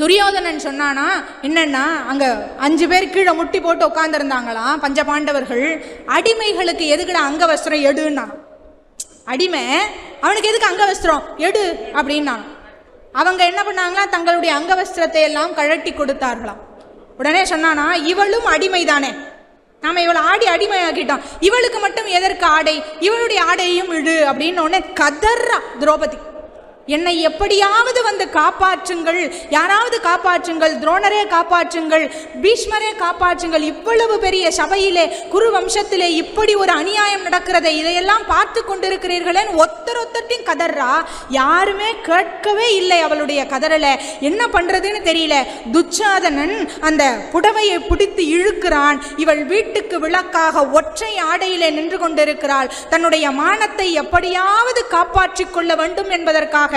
துரியோதனன் சொன்னானா என்னன்னா அங்கே அஞ்சு பேர் கீழே முட்டி போட்டு உட்காந்துருந்தாங்களாம் பஞ்ச பாண்டவர்கள். அடிமைகளுக்கு எதுக்குடா அங்கவஸ்திரம் எடுன்னா? அடிமை அவனுக்கு எதுக்கு அங்கவஸ்திரம் எடு அப்படின்னா. அவங்க என்ன பண்ணாங்களா தங்களுடைய அங்கவஸ்திரத்தை எல்லாம் கழட்டி கொடுத்தார்களாம். உடனே சொன்னானா இவளும் அடிமைதானே. நாம இவளை ஆடி அடிமையாக்கிட்டோம். இவளுக்கு மட்டும் எதற்கு ஆடை? இவளுடைய ஆடையும் இடு அப்படின்னு உடனே கதர்றா திரௌபதி. என்னை எப்படியாவது வந்து காப்பாற்றுங்கள். யாராவது காப்பாற்றுங்கள் துரோணரே காப்பாற்றுங்கள் பீஷ்மரே காப்பாற்றுங்கள். இவ்வளவு பெரிய சபையிலே குரு வம்சத்திலே இப்படி ஒரு அநியாயம் நடக்கிறதை இதையெல்லாம் பார்த்து கொண்டிருக்கிறீர்களே ஒத்தர் ஒத்தட்டையும் கதறா? யாருமே கேட்கவே இல்லை அவளுடைய கதறலை. என்ன பண்றதுன்னு தெரியல. துச்சாதனன் அந்த புடவையை பிடித்து இழுக்கிறான். இவள் வீட்டுக்கு விளக்காக ஒற்றை ஆடையிலே நின்று கொண்டிருக்கிறாள். தன்னுடைய மானத்தை எப்படியாவது காப்பாற்றிக் கொள்ள வேண்டும் என்பதற்காக